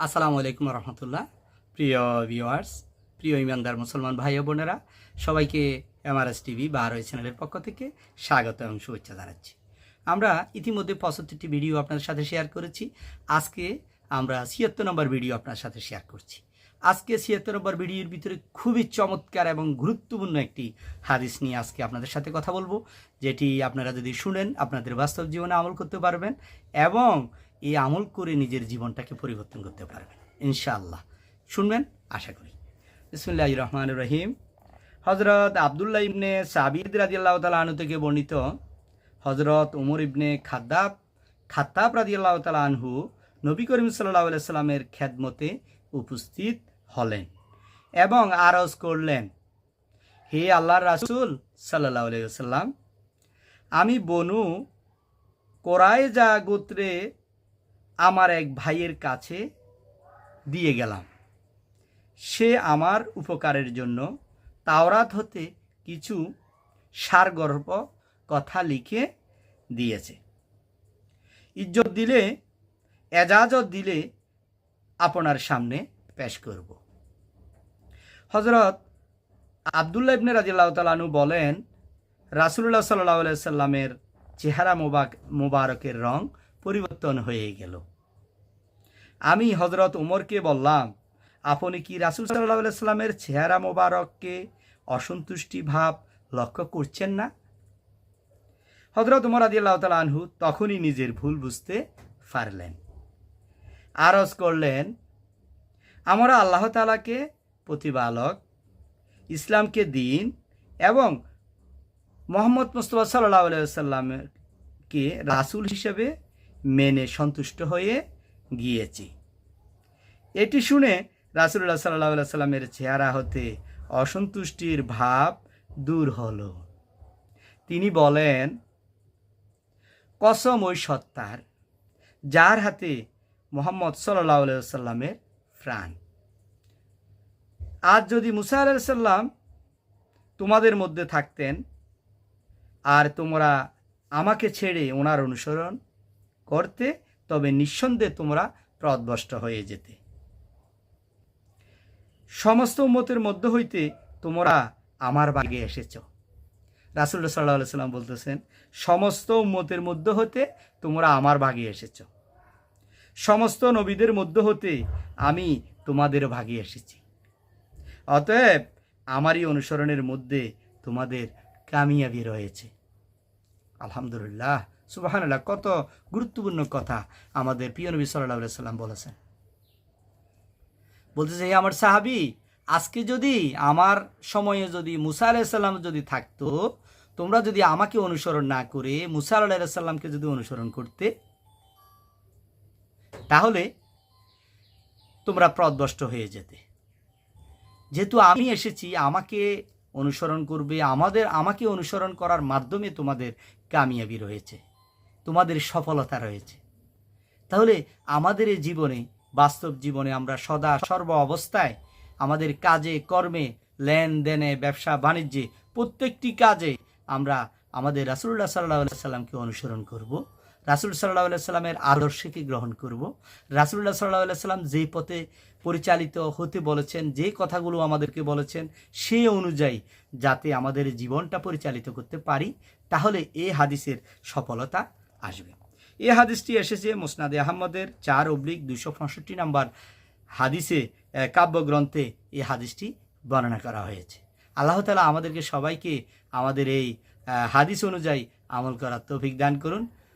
আসসালামু আলাইকুম রহমতুল্লাহ। প্রিয় ভিওয়ার্স প্রিয় ইমানদার মুসলমান ভাই ও বোনেরা, সবাইকে এমআরএস টিভি বা আরোই চ্যানেলের পক্ষ থেকে স্বাগত এবং শুভেচ্ছা জানাচ্ছি। আমরা ইতিমধ্যে পঁচাত্তরটি ভিডিও আপনাদের সাথে শেয়ার করেছি। আজকে আমরা ছিয়াত্তর নম্বর ভিডিও আপনার সাথে শেয়ার করছি। আজকে ছিয়াত্তর নম্বর ভিডিওর ভিতরে খুবই চমৎকার এবং গুরুত্বপূর্ণ একটি হাদিস নিয়ে আজকে আপনাদের সাথে কথা বলব, যেটি আপনারা যদি শুনেন, আপনাদের বাস্তব জীবনে আমল করতে পারবেন এবং এই আমল করে নিজের জীবনটাকে পরিবর্তন করতে পারবেন, ইনশাআল্লাহ। শুনবেন? আশা করি। বিসমুল্লাহ রহমান রহিম। হজরত আবদুল্লাহ ইবনে সাবিদ রাজিয়াল্লাহ তালা আনু থেকে বর্ণিত হজরত উমর ইবনে খাদ্দাব, খাত্তাব রাজিয়াল্লাহ তালা আনহু নবী করিম সাল্লাহ সাল্লামের খ্যাদমতে উপস্থিত হলেন এবং আরজ করলেন, হে আল্লাহর রাসূল সাল্লাহ সাল্লাম আমি বনু কোরাইজা গোত্রে আমার এক ভাইয়ের কাছে দিয়ে গেলাম। সে আমার উপকারের জন্য তাওরাত হতে কিছু সারগর্ভ কথা লিখে দিয়েছে। ইজ্জত দিলে, এজাজত দিলে আপনার সামনে পেশ করব। হজরত আবদুল্লাহ ইবনে রাজিল্লাহ তালানু বলেন রাসুল্লাহ সাল্লাহ সাল্লামের চেহারা মোবাক মোবারকের রং পরিবর্তন হয়ে গেল। আমি হজরত উমরকে বললাম, আপনি কি রাসুল সাল্লাহ সাল্লামের চেহারা মোবারককে অসন্তুষ্টি ভাব লক্ষ্য করছেন না? হজরত উমর আদি আল্লাহ তালা আনহু তখনই নিজের ভুল বুঝতে পারলেন। আরজ করলেন, আমরা আল্লাহ তালাকে প্রতিপালক, ইসলামকে দিন এবং মোহাম্মদ মুস্তফা সাল্লাহ সাল্লামকে রাসুল হিসেবে মেনে সন্তুষ্ট হয়ে গিয়েছি। এটি শুনে রাসুল্লাহ সাল্লাহ সাল্লামের চেহারা হতে অসন্তুষ্টির ভাব দূর হল। তিনি বলেন, কসম ওই সত্তার যার হাতে মোহাম্মদ সাল্লাহ সাল্লামের প্রাণ। আজ যদি মুসা আলাইসাল্লাম তোমাদের মধ্যে থাকতেন, আর তোমরা আমাকে ছেড়ে ওনার অনুসরণ করতে, তবে নিঃসন্দেহে তোমরা প্রদভষ্ট হয়ে যেতে। সমস্ত উম্মতের মধ্য হইতে তোমরা আমার বাগে এসেছ। রাসুল্লা সাল্লাহ সাল্লাম বলতেছেন, সমস্ত উম্মতের মধ্য হতে তোমরা আমার ভাগে এসেছ। সমস্ত নবীদের মধ্য হতে আমি তোমাদের ভাগে এসেছি। অতএব আমারই অনুসরণের মধ্যে তোমাদের কামিয়াবি রয়েছে। আলহামদুলিল্লাহ। সুবাহান্লাহ কত গুরুত্বপূর্ণ কথা আমাদের প্রিয় নবী সাল্লাহ সাল্লাম বলেছেন। বলতেছে হে আমার সাহাবি, আজকে যদি আমার সময়ে যদি মুসা আলাইসাল্লাম যদি থাকতো, তোমরা যদি আমাকে অনুসরণ না করে মুসা আলাইসাল্লামকে যদি অনুসরণ করতে, তাহলে তোমরা প্রদবষ্ট হয়ে যেতে। যেহেতু আমি এসেছি, আমাকে অনুসরণ করবে, আমাদের, আমাকে অনুসরণ করার মাধ্যমে তোমাদের কামিয়াবি রয়েছে। তোমাদের সফলতা রয়েছে। তাহলে আমাদের এই জীবনে, বাস্তব জীবনে আমরা সদা সর্ব অবস্থায় আমাদের কাজে, কর্মে, লেনদেনে, ব্যবসা, বাণিজ্যে প্রত্যেকটি কাজে আমরা আমাদের রাসুল্লাহ সাল্লাহ সাল্লামকে অনুসরণ করব। রাসুল সাল্লাহ সাল্লামের আদর্শকে গ্রহণ করব? রাসুল্লাহ সাল্লাহ সাল্লাম যে পথে পরিচালিত হতে বলেছেন, যে কথাগুলো আমাদেরকে বলেছেন সেই অনুযায়ী যাতে আমাদের জীবনটা পরিচালিত করতে পারি, তাহলে এই হাদিসের সফলতা আসবে। এ হাদিসটি এসেছে মোসনাদে আহমদের চার অব্লিক দুশো পঁয়ষট্টি নাম্বার হাদিসে কাব্যগ্রন্থে এই হাদিসটি বর্ণনা করা হয়েছে। আল্লাহ তালা আমাদেরকে সবাইকে আমাদের এই হাদিস অনুযায়ী আমল করার তৌফিক দান করুন।